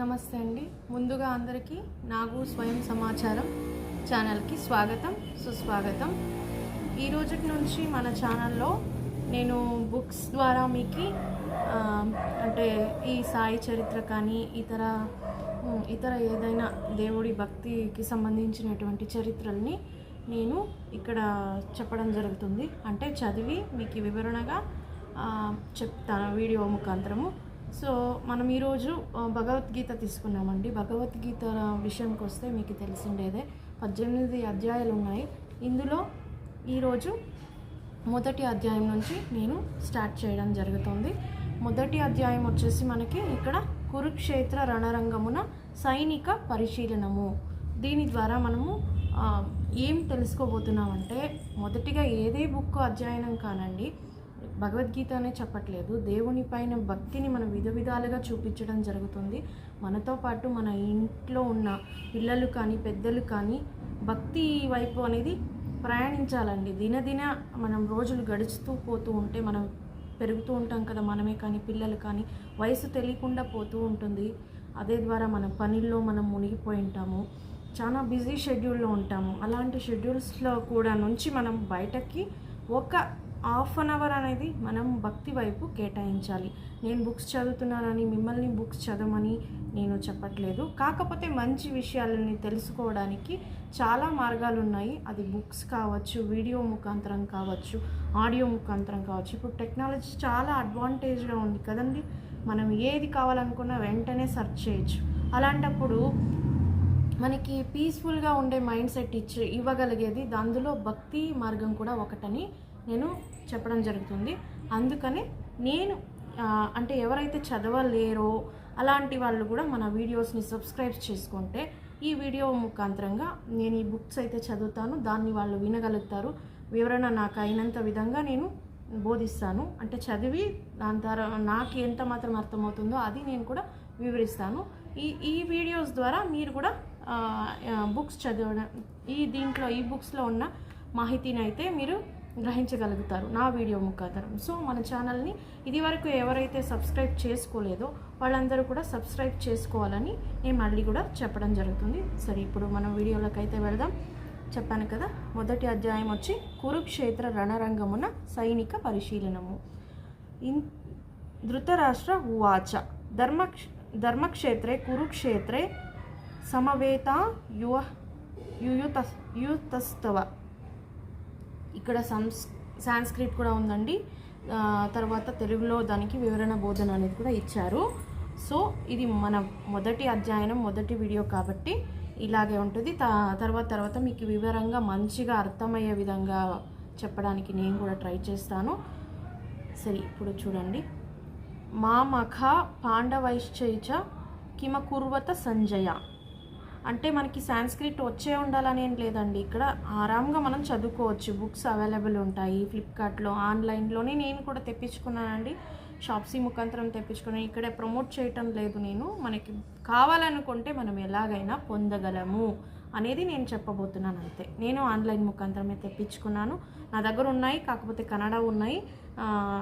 నమస్తే అండి. ముందుగా అందరికీ నాగు స్వయం సమాచారం ఛానల్కి స్వాగతం సుస్వాగతం. ఈ రోజు నుంచి మన ఛానల్లో నేను బుక్స్ ద్వారా మీకు అంటే ఈ సాయి చరిత్ర కానీ ఇతర ఇతర ఏదైనా దేవుడి భక్తికి సంబంధించినటువంటి చరిత్రల్ని నేను ఇక్కడ చెప్పడం జరుగుతుంది. అంటే చదివి మీకు వివరణగా చెప్తాను వీడియో ముఖాంతరము. సో మనం ఈరోజు భగవద్గీత తీసుకున్నామండి. భగవద్గీత విషయంకి వస్తే మీకు తెలిసిండేదే. పద్దెనిమిది అధ్యాయాలు ఉన్నాయి ఇందులో ఈరోజు మొదటి అధ్యాయం నుంచి నేను స్టార్ట్ చేయడం జరుగుతుంది. మొదటి అధ్యాయం వచ్చేసి మనకి ఇక్కడ కురుక్షేత్ర రణరంగమున సైనిక పరిశీలనము. దీని ద్వారా మనము ఏం తెలుసుకోబోతున్నామంటే మొదటిగా ఏదే బుక్ అధ్యయనం కానండి భగవద్గీత అనే చెప్పట్లేదు. దేవుని పైన భక్తిని మనం విధ విధాలుగా చూపించడం జరుగుతుంది. మనతో పాటు మన ఇంట్లో ఉన్న పిల్లలు కానీ పెద్దలు కానీ భక్తి వైపు అనేది ప్రయాణించాలండి. దినదిన మనం రోజులు గడుచుతూ పోతూ ఉంటే మనం పెరుగుతూ ఉంటాం కదా మనమే కానీ పిల్లలు కానీ వయసు తెలియకుండా పోతూ ఉంటుంది. అదే ద్వారా మన పనుల్లో మనం మునిగిపోయి ఉంటాము. చాలా బిజీ షెడ్యూల్లో ఉంటాము. అలాంటి షెడ్యూల్స్లో కూడా నుంచి మనం బయటకి ఒక హాఫ్ అన్ అవర్ అనేది మనం భక్తి వైపు కేటాయించాలి. నేను బుక్స్ చదువుతున్నానని మిమ్మల్ని బుక్స్ చదవమని నేను చెప్పట్లేదు. కాకపోతే మంచి విషయాలని తెలుసుకోవడానికి చాలా మార్గాలు ఉన్నాయి. అది బుక్స్ కావచ్చు వీడియో ముఖాంతరం కావచ్చు ఆడియో ముఖాంతరం కావచ్చు. ఇప్పుడు టెక్నాలజీ చాలా అడ్వాంటేజ్గా ఉంది కదండి. మనం ఏది కావాలనుకున్నా వెంటనే సెర్చ్ చేయొచ్చు. అలాంటప్పుడు మనకి పీస్ఫుల్గా ఉండే మైండ్ సెట్ ఇచ్చి ఇవ్వగలిగేది అందులో భక్తి మార్గం కూడా ఒకటని నేను చెప్పడం జరుగుతుంది. అందుకని నేను అంటే ఎవరైతే చదవలేరో అలాంటి వాళ్ళు కూడా మన వీడియోస్ని సబ్స్క్రైబ్ చేసుకుంటే ఈ వీడియో ముఖాంతరంగా నేను ఈ బుక్స్ అయితే చదువుతాను దాన్ని వాళ్ళు వినగలుగుతారు. వివరణ నాకు అయినంత విధంగా నేను బోధిస్తాను. అంటే చదివి దాని ద్వారా నాకు ఎంత మాత్రం అర్థమవుతుందో అది నేను కూడా వివరిస్తాను. ఈ ఈ వీడియోస్ ద్వారా మీరు కూడా బుక్స్ చదవడం ఈ దీంట్లో ఈ బుక్స్లో ఉన్న మాహితిని అయితే మీరు గ్రహించగలుగుతారు నా వీడియో ముఖాంతరం. సో మన ఛానల్ని ఇదివరకు ఎవరైతే సబ్స్క్రైబ్ చేసుకోలేదో వాళ్ళందరూ కూడా సబ్స్క్రైబ్ చేసుకోవాలని నేను మళ్ళీ కూడా చెప్పడం జరుగుతుంది. సరే ఇప్పుడు మనం వీడియోలోకి అయితే వెళ్దాం. చెప్పాను కదా మొదటి అధ్యాయం వచ్చి కురుక్షేత్ర రణరంగమున సైనిక పరిశీలనము. ఇన్ ధృతరాష్ట్ర ఉవాచ. ధర్మ ధర్మక్షేత్రే కురుక్షేత్రే సమవేత యువ యుయుత యుతస్తవ. ఇక్కడ సంస్ సాంస్క్రిట్ కూడా ఉందండి. తర్వాత తెలుగులో దానికి వివరణ బోధన అనేది కూడా ఇచ్చారు. సో ఇది మన మొదటి అధ్యయనం మొదటి వీడియో కాబట్టి ఇలాగే ఉంటుంది. తర్వాత తర్వాత మీకు వివరంగా మంచిగా అర్థమయ్యే విధంగా చెప్పడానికి నేను కూడా ట్రై చేస్తాను. సరే ఇప్పుడు చూడండి. మా మఖ పాండవైశ్చైచ కిమకుర్వత సంజయ. అంటే మనకి సాంస్క్రిట్ వచ్చే ఉండాలని ఏం లేదండి. ఇక్కడ ఆరాంగా మనం చదువుకోవచ్చు. బుక్స్ అవైలబుల్ ఉంటాయి. ఫ్లిప్కార్ట్లో ఆన్లైన్లోనే నేను కూడా తెప్పించుకున్నానండి. షాప్సీ ముఖాంతరం తెప్పించుకున్నాను ఇక్కడే ప్రమోట్ చేయటం లేదు నేను. మనకి కావాలనుకుంటే మనం ఎలాగైనా పొందగలము అనేది నేను చెప్పబోతున్నాను అంతే. నేను ఆన్లైన్ ముఖాంతరమే తెప్పించుకున్నాను. నా దగ్గర ఉన్నాయి కాకపోతే కన్నడ ఉన్నాయి.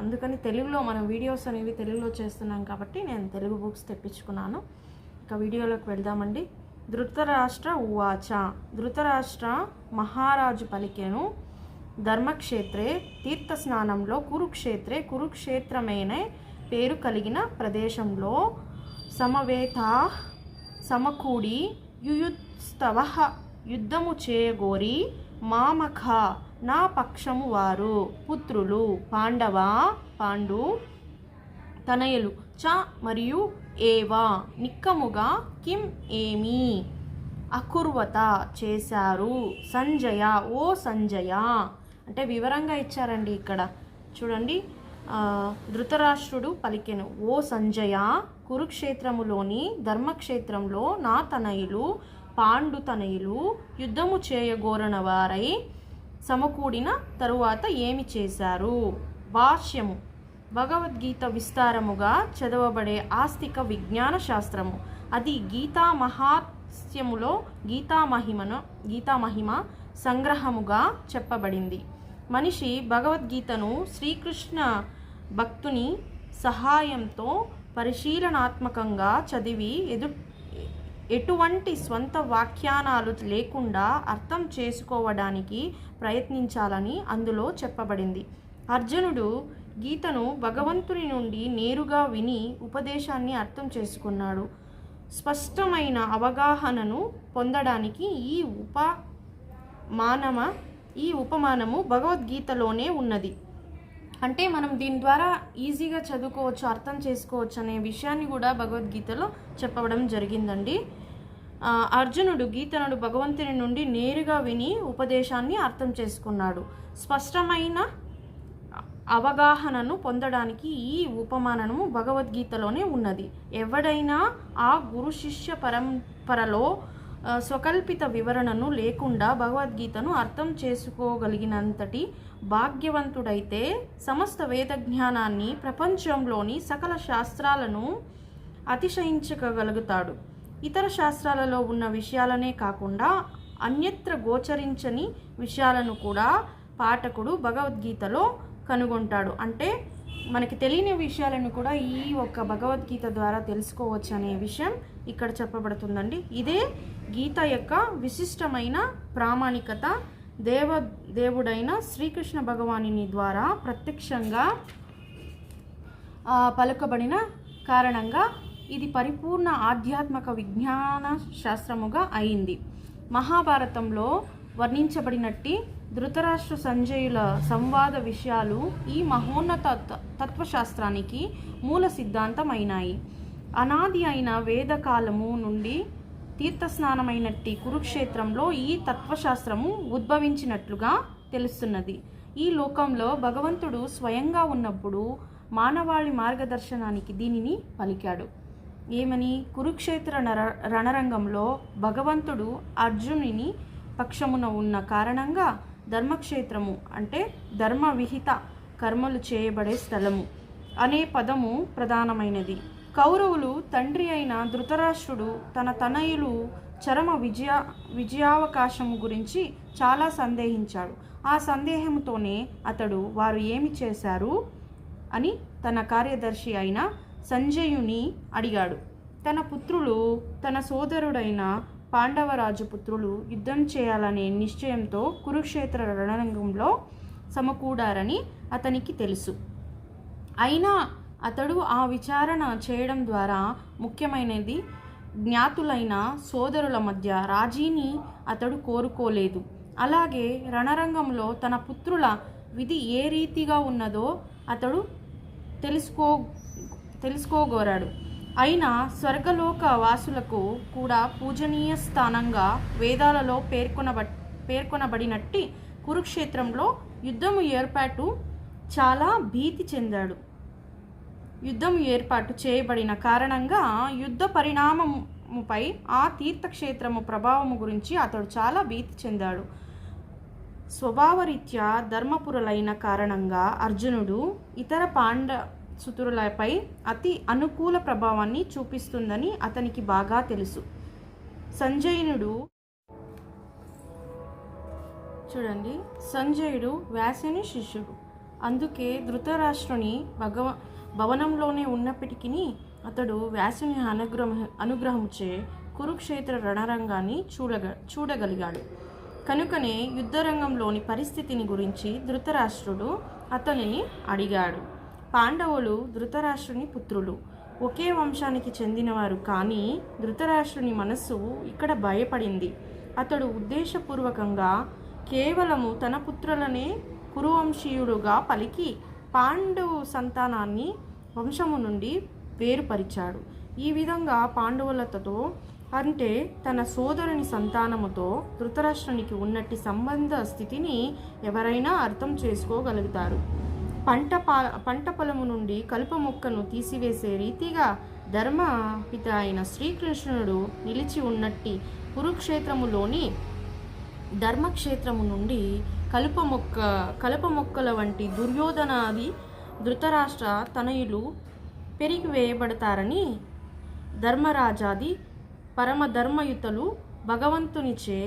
అందుకని తెలుగులో మనం వీడియోస్ అనేవి తెలుగులో చేస్తున్నాం కాబట్టి నేను తెలుగు బుక్స్ తెప్పించుకున్నాను. ఇక వీడియోలోకి వెళ్దామండి. ధృతరాష్ట్ర ఉవాచ. ధృతరాష్ట్ర మహారాజు పలికెను. ధర్మక్షేత్రే తీర్థస్నానంలో కురుక్షేత్రే కురుక్షేత్రమేనే పేరు కలిగిన ప్రదేశంలో సమవేత సమకూడి యుయుత్స్తవ యుద్ధము చేయగోరి మామఖ నా పక్షము వారు. పుత్రులు పాండవ పాండు తనయులు చ మరియు ఏవా? నిక్కముగా కిం ఏమి? అకుర్వత చేశారు. సంజయ ఓ సంజయ. అంటే వివరంగా ఇచ్చారండి ఇక్కడ. చూడండి. ధృతరాష్ట్రుడు పలికెను. ఓ సంజయ కురుక్షేత్రములోని ధర్మక్షేత్రంలో నా తనయులు పాండు తనయులు యుద్ధము చేయగోరన వారై సమకూడిన తరువాత ఏమి చేశారు? భాష్యము. భగవద్గీత విస్తారముగా చదవబడే ఆస్తిక విజ్ఞాన శాస్త్రము. అది గీతా మహాత్స్యములో గీతా మహిమను గీతా మహిమ సంగ్రహముగా చెప్పబడింది. మనిషి భగవద్గీతను శ్రీకృష్ణ భక్తుని సహాయంతో పరిశీలనాత్మకంగా చదివి ఎదు ఎటువంటి స్వంత వ్యాఖ్యానాలు లేకుండా అర్థం చేసుకోవడానికి ప్రయత్నించాలని అందులో చెప్పబడింది. అర్జునుడు గీతను భగవంతుని నుండి నేరుగా విని ఉపదేశాన్ని అర్థం చేసుకున్నాడు. స్పష్టమైన అవగాహనను పొందడానికి ఈ ఉప మానమ ఈ ఉపమానము భగవద్గీతలోనే ఉన్నది. అంటే మనం దీని ద్వారా ఈజీగా చదువుకోవచ్చు అర్థం చేసుకోవచ్చు అనే విషయాన్ని కూడా భగవద్గీతలో చెప్పడం జరిగిందండి. అర్జునుడు గీతనుడు భగవంతుని నుండి నేరుగా విని ఉపదేశాన్ని అర్థం చేసుకున్నాడు. స్పష్టమైన అవగాహనను పొందడానికి ఈ ఉపమానము భగవద్గీతలోనే ఉన్నది. ఎవడైనా ఆ గురు శిష్య పరంపరలో స్వకల్పిత వివరణను లేకుండా భగవద్గీతను అర్థం చేసుకోగలిగినంతటి భాగ్యవంతుడైతే సమస్త వేద జ్ఞానాన్ని ప్రపంచంలోని సకల శాస్త్రాలను అతిశయించగలుగుతాడు. ఇతర శాస్త్రాలలో ఉన్న విషయాలనే కాకుండా అన్యత్ర గోచరించని విషయాలను కూడా పాఠకుడు భగవద్గీతలో కనుగొంటాడు. అంటే మనకి తెలియని విషయాలను కూడా ఈ ఒక్క భగవద్గీత ద్వారా తెలుసుకోవచ్చు అనే విషయం ఇక్కడ చెప్పబడుతుందండి. ఇదే గీత యొక్క విశిష్టమైన ప్రామాణికత. దేవ దేవుడైన శ్రీకృష్ణ భగవాని ద్వారా ప్రత్యక్షంగా పలుకబడిన కారణంగా ఇది పరిపూర్ణ ఆధ్యాత్మిక విజ్ఞాన శాస్త్రముగా అయింది. మహాభారతంలో వర్ణించబడినట్టి ధృతరాష్ట్ర సంజయుల సంవాద విషయాలు ఈ మహోన్నత తత్వశాస్త్రానికి మూల సిద్ధాంతం అయినాయి అనాది అయిన వేదకాలము నుండి తీర్థస్నానమైనట్టి కురుక్షేత్రంలో ఈ తత్వశాస్త్రము ఉద్భవించినట్లుగా తెలుస్తున్నది. ఈ లోకంలో భగవంతుడు స్వయంగా ఉన్నప్పుడు మానవాళి మార్గదర్శనానికి దీనిని పలికాడు. ఏమని? కురుక్షేత్ర నర రణరంగంలో భగవంతుడు అర్జునిని పక్షమున ఉన్న కారణంగా ధర్మక్షేత్రము అంటే ధర్మ విహిత కర్మలు చేయబడే స్థలము అనే పదము ప్రధానమైనది. కౌరవులు తండ్రి అయిన ధృతరాష్ట్రుడు తన తనయులు చరమ విజయ విజయావకాశము గురించి చాలా సందేహించాడు. ఆ సందేహంతోనే అతడు వారు ఏమి చేశారు అని తన కార్యదర్శి అయిన సంజయుని అడిగాడు. తన పుత్రులు తన సోదరుడైన పాండవరాజు పుత్రులు యుద్ధం చేయాలనే నిశ్చయంతో కురుక్షేత్ర రణరంగంలో సమకూడారని అతనికి తెలుసు. అయినా అతడు ఆ విచారణ చేయడం ద్వారా ముఖ్యమైనది జ్ఞాతులైన సోదరుల మధ్య రాజీని అతడు కోరుకోలేదు. అలాగే రణరంగంలో తన పుత్రుల విధి ఏ రీతిగా ఉన్నదో అతడు తెలుసుకో తెలుసుకోగోరాడు. అయినా స్వర్గలోక వాసులకు కూడా పూజనీయ స్థానంగా వేదాలలో పేర్కొనబ పేర్కొనబడినట్టి కురుక్షేత్రంలో యుద్ధము ఏర్పాటు చాలా భీతి చెందాడు. యుద్ధం ఏర్పాటు చేయబడిన కారణంగా యుద్ధ పరిణామముపై ఆ తీర్థక్షేత్రము ప్రభావము గురించి అతడు చాలా భీతి చెందాడు. స్వభావరీత్యా ధర్మపురులైన కారణంగా అర్జునుడు ఇతర పాండ సుతురులపై అతి అనుకూల ప్రభావాన్ని చూపిస్తుందని అతనికి బాగా తెలుసు. సంజయునుడు చూడండి. సంజయుడు వ్యాసుని శిష్యుడు. అందుకే ధృతరాష్ట్రుని భగవ భవనంలోనే ఉన్నప్పటికీ అతడు వ్యాసుని అనుగ్రహ అనుగ్రహంచే కురుక్షేత్ర రణరంగాన్ని చూడగ చూడగలిగాడు. కనుకనే యుద్ధరంగంలోని పరిస్థితిని గురించి ధృతరాష్ట్రుడు అతనిని అడిగాడు. పాండవులు ధృతరాష్ట్రుని పుత్రులు. ఒకే వంశానికి చెందినవారు కానీ ధృతరాష్ట్రుని మనస్సు ఇక్కడ భయపడింది. అతడు ఉద్దేశపూర్వకంగా కేవలము తన పుత్రులనే కురువంశీయుడుగా పలికి పాండవు సంతానాన్ని వంశము నుండి వేరుపరిచాడు. ఈ విధంగా పాండవులతో అంటే తన సోదరుని సంతానముతో ధృతరాష్ట్రునికి ఉన్నట్టి సంబంధ స్థితిని ఎవరైనా అర్థం చేసుకోగలుగుతారు. పంట పా పంట పొలము నుండి కలుప మొక్కను తీసివేసే రీతిగా ధర్మపిత అయిన శ్రీకృష్ణుడు నిలిచి ఉన్నట్టి కురుక్షేత్రములోని ధర్మక్షేత్రము నుండి కలుప మొక్క కలుప మొక్కల వంటి దుర్యోధనాది ధృతరాష్ట్ర తనయులు పెరిగివేయబడతారని ధర్మరాజాది పరమధర్మయుతలు భగవంతునిచే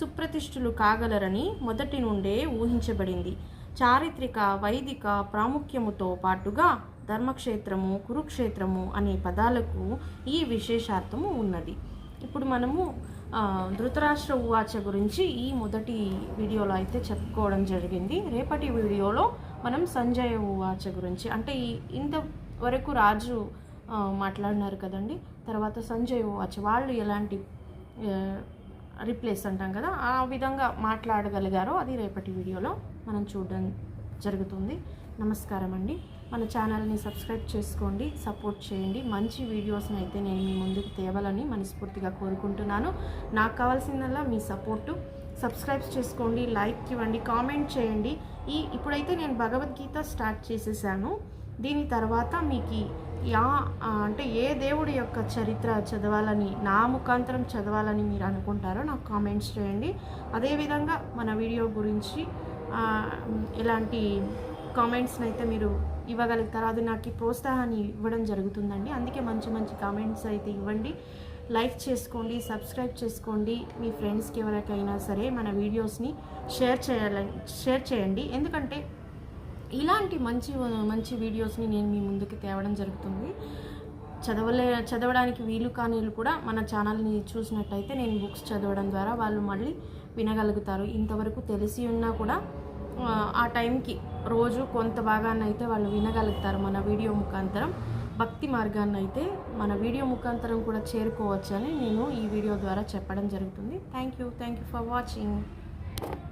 సుప్రతిష్ఠులు కాగలరని మొదటి నుండే ఊహించబడింది. చారిత్రక వైదిక ప్రాముఖ్యముతో పాటుగా ధర్మక్షేత్రము కురుక్షేత్రము అనే పదాలకు ఈ విశేషార్థము ఉన్నది. ఇప్పుడు మనము ధృతరాష్ట్ర ఉవాచ గురించి ఈ మొదటి వీడియోలో అయితే చెప్పుకోవడం జరిగింది. రేపటి వీడియోలో మనం సంజయ ఉవాచ గురించి అంటే ఈ ఇంతవరకు రాజు మాట్లాడినారు కదండి. తర్వాత సంజయ్ ఉవాచ వాళ్ళు ఎలాంటి రిప్లేస్ అంటాం కదా ఆ విధంగా మాట్లాడగలిగారో అది రేపటి వీడియోలో మనం చూడడం జరుగుతుంది. నమస్కారం అండి. మన ఛానల్ని సబ్స్క్రైబ్ చేసుకోండి సపోర్ట్ చేయండి. మంచి వీడియోస్ని అయితే నేను మీ ముందుకు తేవాలని మనస్ఫూర్తిగా కోరుకుంటున్నాను. నాకు కావాల్సిందల్లా మీ సపోర్టు. సబ్స్క్రైబ్ చేసుకోండి లైక్ ఇవ్వండి కామెంట్ చేయండి. ఈ ఇప్పుడైతే నేను భగవద్గీత స్టార్ట్ చేసేసాను. దీని తర్వాత మీకు యా అంటే ఏ దేవుడి యొక్క చరిత్ర చదవాలని నా ముఖాంతరం చదవాలని మీరు అనుకుంటారో నాకు కామెంట్స్ చేయండి. అదేవిధంగా మన వీడియో గురించి ఇలాంటి ఎలాంటి కామెంట్స్ని అయితే మీరు ఇవ్వగలుగుతారు. అది నాకు ప్రోత్సాహాన్ని ఇవ్వడం జరుగుతుందండి. అందుకే మంచి మంచి కామెంట్స్ అయితే ఇవ్వండి. లైక్ చేసుకోండి సబ్స్క్రైబ్ చేసుకోండి. మీ ఫ్రెండ్స్కి ఎవరికైనా సరే మన వీడియోస్ని షేర్ చేయాలి షేర్ చేయండి. ఎందుకంటే ఇలాంటి మంచి మంచి వీడియోస్ని నేను మీ ముందుకు తేవడం జరుగుతుంది. చదవలే చదవడానికి వీలు కానీ కూడా మన ఛానల్ని చూసినట్టయితే నేను బుక్స్ చదవడం ద్వారా వాళ్ళు మళ్ళీ వినగలుగుతారు. ఇంతవరకు తెలిసి ఉన్నా కూడా ఆ, టైంకి రోజు కొంత భాగాన్ని అయితే వాళ్ళు వినగలుగుతారు మన వీడియో ముఖాంతరం. భక్తి మార్గాన్ని అయితే మన వీడియో ముఖాంతరం కూడా చేరుకోవచ్చని నేను ఈ వీడియో ద్వారా చెప్పడం జరుగుతుంది. Thank you. Thank you for watching.